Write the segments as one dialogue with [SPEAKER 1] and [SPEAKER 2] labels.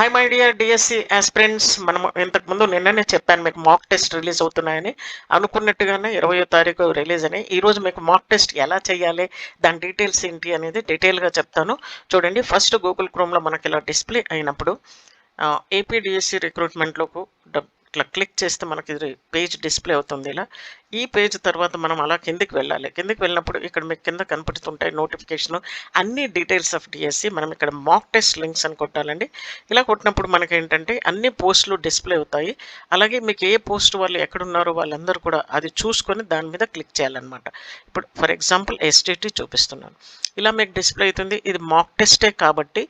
[SPEAKER 1] Hi my dear DSC aspirants మనం ఇంతకుముందు నిన్ననే చెప్పాను మీకు మాక్ టెస్ట్ రిలీజ్ అవుతున్నాయని. అనుకున్నట్టుగానే ఇరవయో తారీఖు రిలీజ్ అని. ఈరోజు మీకు మాక్ టెస్ట్ ఎలా చేయాలి దాని డీటెయిల్స్ ఏంటి అనేది డీటెయిల్గా చెప్తాను. చూడండి ఫస్ట్ గూగుల్ క్రోమ్లో మనకి ఇలా డిస్ప్లే అయినప్పుడు ఏపీడిఎస్సి రిక్రూట్మెంట్లోకి ఇట్లా క్లిక్ చేస్తే మనకి ఇది పేజ్ డిస్ప్లే అవుతుంది ఇలా. ఈ పేజ్ తర్వాత మనం అలా కిందికి వెళ్ళాలి. కిందికి వెళ్ళినప్పుడు ఇక్కడ మీకు కింద కనపడుతుంటాయి నోటిఫికేషన్. అన్ని డీటెయిల్స్ ఆఫ్ డిఎస్సి మనం ఇక్కడ మాక్ టెస్ట్ లింక్స్ అని కొట్టాలండి. ఇలా కొట్టినప్పుడు మనకి ఏంటంటే అన్ని పోస్టులు డిస్ప్లే అవుతాయి. అలాగే మీకు ఏ పోస్ట్ వాళ్ళు ఎక్కడున్నారో వాళ్ళందరూ కూడా అది చూసుకొని దాని మీద క్లిక్ చేయాలన్నమాట. ఇప్పుడు ఫర్ ఎగ్జాంపుల్ ఎస్టీటీ చూపిస్తున్నాను. ఇలా మీకు డిస్ప్లే అవుతుంది. ఇది మాక్ టెస్టే కాబట్టి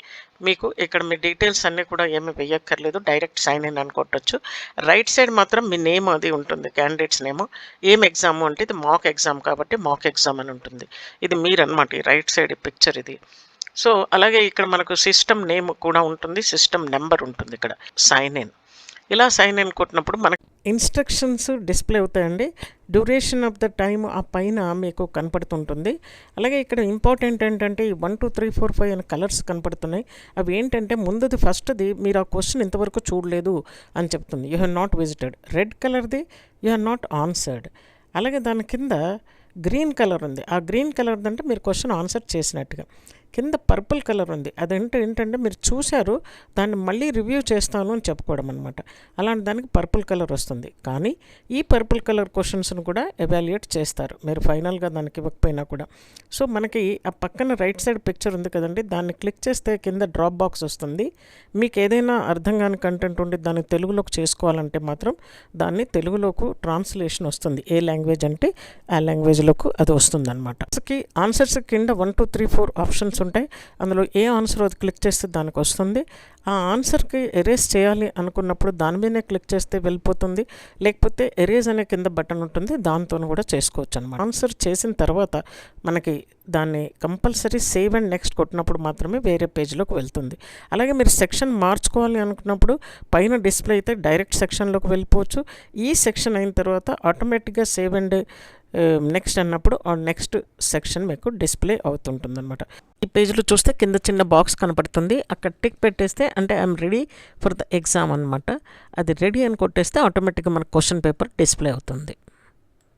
[SPEAKER 1] మీకు ఇక్కడ మీ డీటెయిల్స్ అన్నీ కూడా ఏమి వేయక్కర్లేదు డైరెక్ట్ సైన్ ఇన్ అని కొట్టచ్చు. రైట్ సైడ్ మాత్రం మీ నేమ్ అది ఉంటుంది. క్యాండిడేట్స్ నేమ్ ఏం ఎగ్జామ్ అంటే ఇది మాక్ ఎగ్జామ్ కాబట్టి మాక్ ఎగ్జామ్ అని ఉంటుంది. ఇది మీరనమాట ఈ రైట్ సైడ్ పిక్చర్ ఇది. సో అలాగే ఇక్కడ మనకు సిస్టమ్ నేమ్ కూడా ఉంటుంది. సిస్టమ్ నెంబర్ ఉంటుంది ఇక్కడ. సైన్ ఇన్ ఇలా సైన్ ఇన్ కొట్టినప్పుడు మనకి ఇన్స్ట్రక్షన్స్ డిస్ప్లే అవుతాయండి. డ్యూరేషన్ ఆఫ్ ద టైం ఆ పైన మీకు కనపడుతుంటుంది. అలాగే ఇక్కడ ఇంపార్టెంట్ ఏంటంటే ఈ one two three four five అనే కలర్స్ కనపడుతున్నాయి. అవి ఏంటంటే ముందుది ఫస్ట్ది మీరు ఆ క్వశ్చన్ ఇంతవరకు చూడలేదు అని చెప్తుంది. You have not visited. Red కలర్ది యూ హ్యావ్ నాట్ ఆన్సర్డ్. అలాగే దాని కింద గ్రీన్ కలర్ ఉంది. ఆ గ్రీన్ కలర్ అంటే మీరు క్వశ్చన్ ఆన్సర్ చేసినట్టుగా. కింద పర్పుల్ కలర్ ఉంది. అదంటే ఏంటంటే మీరు చూశారు దాన్ని మళ్ళీ రివ్యూ చేస్తాను అని చెప్పుకోవడం అనమాట అలాంటి దానికి పర్పుల్ కలర్ వస్తుంది. కానీ ఈ పర్పుల్ కలర్ క్వశ్చన్స్ను కూడా ఎవాల్యుయేట్ చేస్తారు. మీరు ఫైనల్గా దానికి ఇవ్వకపోయినా కూడా. సో మనకి ఆ పక్కన రైట్ సైడ్ పిక్చర్ ఉంది కదండి దాన్ని క్లిక్ చేస్తే కింద డ్రాప్ బాక్స్ వస్తుంది. మీకు ఏదైనా అర్థం కాని కంటెంట్ ఉండి దాన్ని తెలుగులోకి చేసుకోవాలంటే మాత్రం దాన్ని తెలుగులోకి ట్రాన్స్లేషన్ వస్తుంది. ఏ లాంగ్వేజ్ అంటే ఆ లాంగ్వేజ్లోకి అది వస్తుంది అనమాట ఆన్సర్స్ కింద one two three four options ఉంటాయి. అందులో ఏ ఆన్సర్ అది క్లిక్ చేస్తే దానికి వస్తుంది ఆ ఆన్సర్కి ఎరేజ్ చేయాలి అనుకున్నప్పుడు దాని మీదనే క్లిక్ చేస్తే వెళ్ళిపోతుంది. లేకపోతే ఎరేజ్ అనే కింద బటన్ ఉంటుంది. దాంతో కూడా చేసుకోవచ్చు అనమాట ఆన్సర్ చేసిన తర్వాత మనకి దాన్ని కంపల్సరీ సేవ్ అండ్ నెక్స్ట్ కొట్టినప్పుడు మాత్రమే వేరే పేజ్లోకి వెళ్తుంది. అలాగే మీరు సెక్షన్ మార్చుకోవాలి అనుకున్నప్పుడు పైన డిస్ప్లే అయితే డైరెక్ట్ సెక్షన్లోకి వెళ్ళిపోవచ్చు. ఈ సెక్షన్ అయిన తర్వాత ఆటోమేటిక్గా సేవ్ అండ్ నెక్స్ట్ అన్నప్పుడు ఆ నెక్స్ట్ సెక్షన్ మీకు డిస్ప్లే అవుతుంటుంది అనమాట ఈ పేజ్లో చూస్తే కింద చిన్న బాక్స్ కనపడుతుంది. అక్కడ టిక్ పెట్టేస్తే అంటే I'm ready for the exam అనమాట అది రెడీ అని కొట్టేస్తే ఆటోమేటిక్గా మన క్వశ్చన్ పేపర్ డిస్ప్లే అవుతుంది.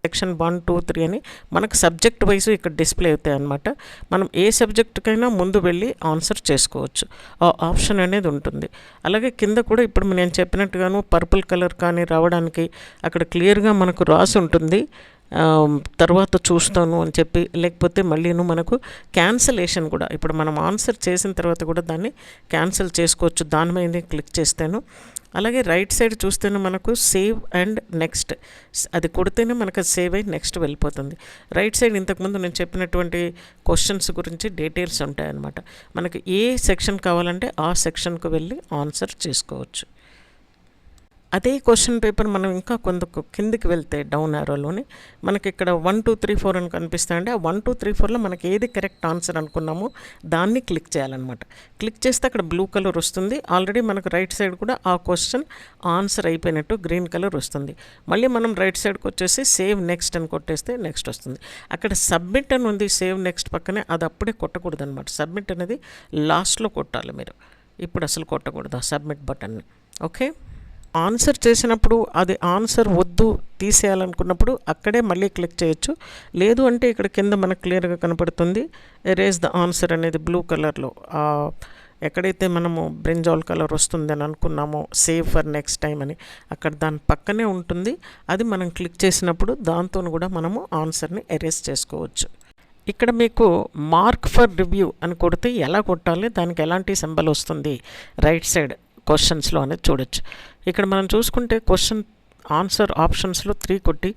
[SPEAKER 1] సెక్షన్ వన్ టూ త్రీ అని మనకు సబ్జెక్ట్ వైజ్ ఇక్కడ డిస్ప్లే అవుతాయి అనమాట మనం ఏ సబ్జెక్టుకైనా ముందు వెళ్ళి ఆన్సర్ చేసుకోవచ్చు. ఆ ఆప్షన్ అనేది ఉంటుంది. అలాగే కింద కూడా ఇప్పుడు నేను చెప్పినట్టుగాను పర్పుల్ కలర్ కానీ రావడానికి అక్కడ క్లియర్గా మనకు రాసి ఉంటుంది. తర్వాత చూస్తాను అని చెప్పి లేకపోతే మళ్ళీను మనకు క్యాన్సలేషన్ కూడా ఇప్పుడు మనం ఆన్సర్ చేసిన తర్వాత కూడా దాన్ని క్యాన్సిల్ చేసుకోవచ్చు. దాని మీద క్లిక్ చేస్తాను. అలాగే రైట్ సైడ్ చూస్తేనే మనకు సేవ్ అండ్ నెక్స్ట్ అది కొడితేనే మనకు సేవ్ అయ్యి నెక్స్ట్ వెళ్ళిపోతుంది. రైట్ సైడ్ ఇంతకుముందు నేను చెప్పినటువంటి క్వశ్చన్స్ గురించి డీటెయిల్స్ ఉంటాయన్నమాట. మనకి ఏ సెక్షన్ కావాలంటే ఆ సెక్షన్కు వెళ్ళి ఆన్సర్ చేసుకోవచ్చు. అదే క్వశ్చన్ పేపర్ మనం ఇంకా కొంత కిందికి వెళ్తే డౌన్ ఆరోలోని మనకి ఇక్కడ వన్ టూ త్రీ ఫోర్ అని కనిపిస్తాయండి. ఆ వన్ టూ త్రీ ఫోర్లో మనకి ఏది కరెక్ట్ ఆన్సర్ అనుకున్నామో దాన్ని క్లిక్ చేయాలన్నమాట. క్లిక్ చేస్తే అక్కడ బ్లూ కలర్ వస్తుంది. ఆల్రెడీ మనకు రైట్ సైడ్ కూడా ఆ క్వశ్చన్ ఆన్సర్ అయిపోయినట్టు గ్రీన్ కలర్ వస్తుంది. మళ్ళీ మనం రైట్ సైడ్కి వచ్చేసి సేవ్ నెక్స్ట్ అని కొట్టేస్తే నెక్స్ట్ వస్తుంది. అక్కడ సబ్మిట్ అని ఉంది సేవ్ నెక్స్ట్ పక్కనే అది అప్పుడే కొట్టకూడదు అనమాట సబ్మిట్ అనేది లాస్ట్లో కొట్టాలి మీరు. ఇప్పుడు అసలు కొట్టకూడదు ఆ సబ్మిట్ బటన్ని ఓకే ఆన్సర్ చేసినప్పుడు అది ఆన్సర్ వద్దు తీసేయాలనుకున్నప్పుడు అక్కడే మళ్ళీ క్లిక్ చేయొచ్చు. లేదు అంటే ఇక్కడ కింద మనకు క్లియర్గా కనపడుతుంది. ఎరేజ్ ద ఆన్సర్ అనేది బ్లూ కలర్లో ఎక్కడైతే మనము బ్రింజాల్ కలర్ వస్తుందని అనుకున్నామో సేవ్ ఫర్ నెక్స్ట్ టైం అని అక్కడ దాని పక్కనే ఉంటుంది. అది మనం క్లిక్ చేసినప్పుడు దాంతో కూడా మనము ఆన్సర్ని ఎరేజ్ చేసుకోవచ్చు. ఇక్కడ మీకు మార్క్ ఫర్ రివ్యూ అని కొడితే ఎలా కొట్టాలి? దానికి ఎలాంటి సింబల్ వస్తుంది? రైట్ సైడ్ క్వశ్చన్స్లో అనేది చూడొచ్చు. ఇక్కడ మనం చూసుకుంటే క్వశ్చన్ ఆన్సర్ ఆప్షన్స్లో త్రీ కొట్టి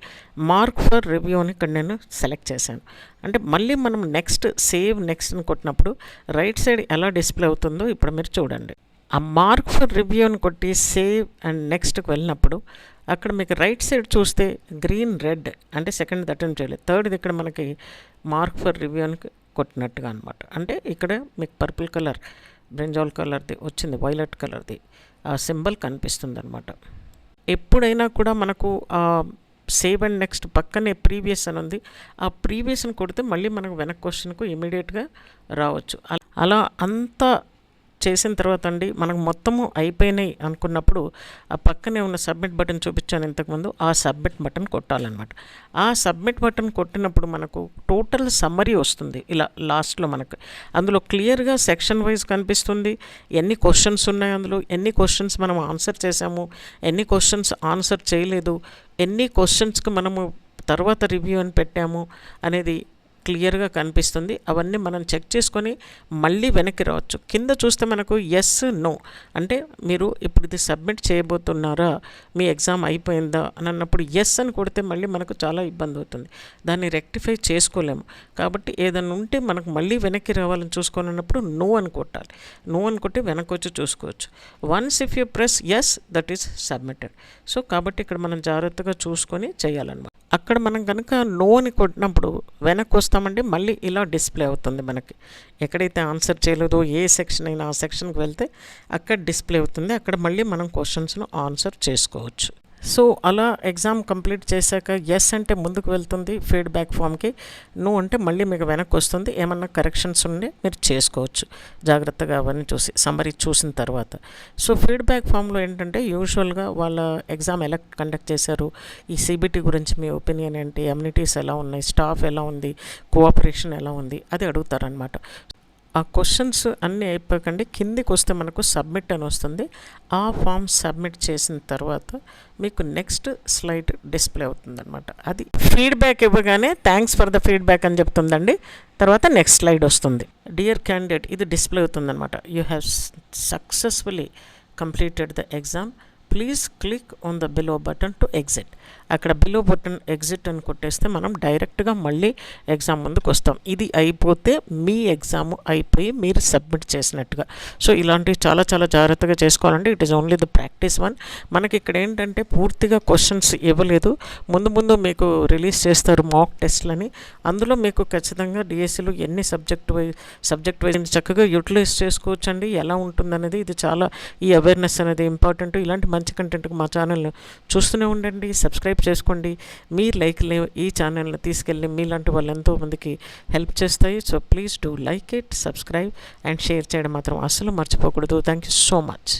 [SPEAKER 1] మార్క్ ఫర్ రివ్యూ అని ఇక్కడ నేను సెలెక్ట్ చేశాను. అంటే మళ్ళీ మనం నెక్స్ట్ సేవ్ నెక్స్ట్ అని కొట్టినప్పుడు రైట్ సైడ్ ఎలా డిస్ప్లే అవుతుందో ఇప్పుడు మీరు చూడండి. ఆ మార్క్ ఫర్ రివ్యూ అని కొట్టి సేవ్ అండ్ నెక్స్ట్కి వెళ్ళినప్పుడు అక్కడ మీకు రైట్ సైడ్ చూస్తే గ్రీన్ రెడ్ అంటే సెకండ్ అటెంప్ట్ చేయలేదు. థర్డ్ ఇక్కడ మనకి మార్క్ ఫర్ రివ్యూ అని కొట్టినట్టుగా అనమాట అంటే ఇక్కడ మీకు పర్పుల్ కలర్ బ్రింజాల్ కలర్ది వచ్చింది వైలెట్ కలర్ది ఆ సింబల్ కనిపిస్తుంది అనమాట ఎప్పుడైనా కూడా మనకు సేవ్ అండ్ నెక్స్ట్ పక్కనే ప్రీవియస్ అని ఉంది ఆ ప్రీవియస్ని కొడితే మళ్ళీ మనకు వెనక్ క్వశ్చన్కు ఇమీడియట్గా రావచ్చు. అలా అంత చేసిన తర్వాత అండి మనకు మొత్తము అయిపోయినాయి అనుకున్నప్పుడు ఆ పక్కనే ఉన్న సబ్మిట్ బటన్ చూపించాను ఇంతకుముందు ఆ సబ్మిట్ బటన్ కొట్టాలన్నమాట. ఆ సబ్మిట్ బటన్ కొట్టినప్పుడు మనకు టోటల్ సమ్మరీ వస్తుంది ఇలా లాస్ట్లో మనకు. అందులో క్లియర్గా సెక్షన్ వైజ్ కనిపిస్తుంది ఎన్ని క్వశ్చన్స్ ఉన్నాయి అందులో ఎన్ని క్వశ్చన్స్ మనం ఆన్సర్ చేసాము ఎన్ని క్వశ్చన్స్ ఆన్సర్ చేయలేదు ఎన్ని క్వశ్చన్స్కి మనము తర్వాత రివ్యూ అని పెట్టాము అనేది క్లియర్గా కనిపిస్తుంది. అవన్నీ మనం చెక్ చేసుకొని మళ్ళీ వెనక్కి రావచ్చు. కింద చూస్తే మనకు ఎస్ నో అంటే మీరు ఇప్పుడు ఇది సబ్మిట్ చేయబోతున్నారా? మీ ఎగ్జామ్ అయిపోయిందా? అని అన్నప్పుడు ఎస్ అని కొడితే మళ్ళీ మనకు చాలా ఇబ్బంది అవుతుంది. దాన్ని రెక్టిఫై చేసుకోలేము. కాబట్టి ఏదైనా ఉంటే మనకు మళ్ళీ వెనక్కి రావాలని చూసుకోనప్పుడు నో అని కొట్టాలి. నో అని కొట్టి వెనక్కి వచ్చి చూసుకోవచ్చు. Once if you press yes that is submitted so కాబట్టి ఇక్కడ మనం జాగ్రత్తగా చూసుకొని చేయాలన్నమాట. అక్కడ మనం కనుక నో అని కొట్టినప్పుడు వెనక్కి వస్తామంటే మళ్ళీ ఇలా డిస్ప్లే అవుతుంది మనకి. ఎక్కడైతే ఆన్సర్ చేయలేదో ఏ సెక్షన్ అయినా ఆ సెక్షన్కి వెళ్తే అక్కడ డిస్ప్లే అవుతుంది. అక్కడ మళ్ళీ మనం క్వశ్చన్స్ను ఆన్సర్ చేసుకోవచ్చు. సో అలా ఎగ్జామ్ కంప్లీట్ చేశాక ఎస్ అంటే ముందుకు వెళ్తుంది ఫీడ్బ్యాక్ ఫామ్కి నో అంటే మళ్ళీ మీకు వెనక్కి వస్తుంది ఏమన్నా కరెక్షన్స్ ఉంటే మీరు చేసుకోవచ్చు. జాగ్రత్తగా అవన్నీ చూసి సమ్మరీ చూసిన తర్వాత. సో ఫీడ్బ్యాక్ ఫామ్లో ఏంటంటే యూజువల్గా వాళ్ళ ఎగ్జామ్ ఎలా కండక్ట్ చేశారు ఈ సిబిటి గురించి మీ ఒపీనియన్ ఏంటి ఎమ్యూనిటీస్ ఎలా ఉన్నాయి స్టాఫ్ ఎలా ఉంది కోఆపరేషన్ ఎలా ఉంది అది అడుగుతారనమాట ఆ క్వశ్చన్స్ అన్నీ అయిపోకండి. కిందికి వస్తే మనకు సబ్మిట్ అని వస్తుంది. ఆ ఫామ్ సబ్మిట్ చేసిన తర్వాత మీకు నెక్స్ట్ స్లైడ్ డిస్ప్లే అవుతుందన్నమాట. అది ఫీడ్బ్యాక్ ఇవ్వగానే థ్యాంక్స్ ఫర్ ద ఫీడ్బ్యాక్ అని చెప్తుందండి. తర్వాత నెక్స్ట్ స్లైడ్ వస్తుంది. డియర్ క్యాండిడేట్ ఇది డిస్ప్లే అవుతుందన్నమాట. You have successfully completed the exam please click on the below button to exit. అక్కడ బిలో బటన్ ఎగ్జిట్ అని కొట్టేస్తే మనం డైరెక్ట్గా మళ్ళీ ఎగ్జామ్ ముందుకు వస్తాం. ఇది అయిపోతే మీ ఎగ్జామ్ అయిపోయి మీరు సబ్మిట్ చేసినట్టుగా. సో ఇలాంటివి చాలా చాలా జాగ్రత్తగా చేసుకోవాలంటే it is only the practice one. మనకి ఇక్కడ ఏంటంటే పూర్తిగా క్వశ్చన్స్ ఇవ్వలేదు. ముందు ముందు మీకు రిలీజ్ చేస్తారు మాక్ టెస్ట్లని. అందులో మీకు ఖచ్చితంగా డిఎస్సిలో ఎన్ని సబ్జెక్ట్ వైజ్ సబ్జెక్ట్ వైజ్ చక్కగా యూటిలైజ్ చేసుకోవచ్చండి. ఎలా ఉంటుందనేది ఇది చాలా ఈ అవేర్నెస్ అనేది ఇంపార్టెంట్. ఇలాంటి మంచి కంటెంట్కి మా ఛానల్ చూస్తూనే ఉండండి సబ్స్క్రైబ్ చేసుకోండి. మీ లైక్లు ఈ ఛానల్ని తీసుకెళ్ళి మీలాంటి వాళ్ళు ఎంతోమందికి హెల్ప్ చేస్తాయి. So please do like it subscribe and share చేయడం మాత్రం అస్సలు మర్చిపోకూడదు. Thank you so much.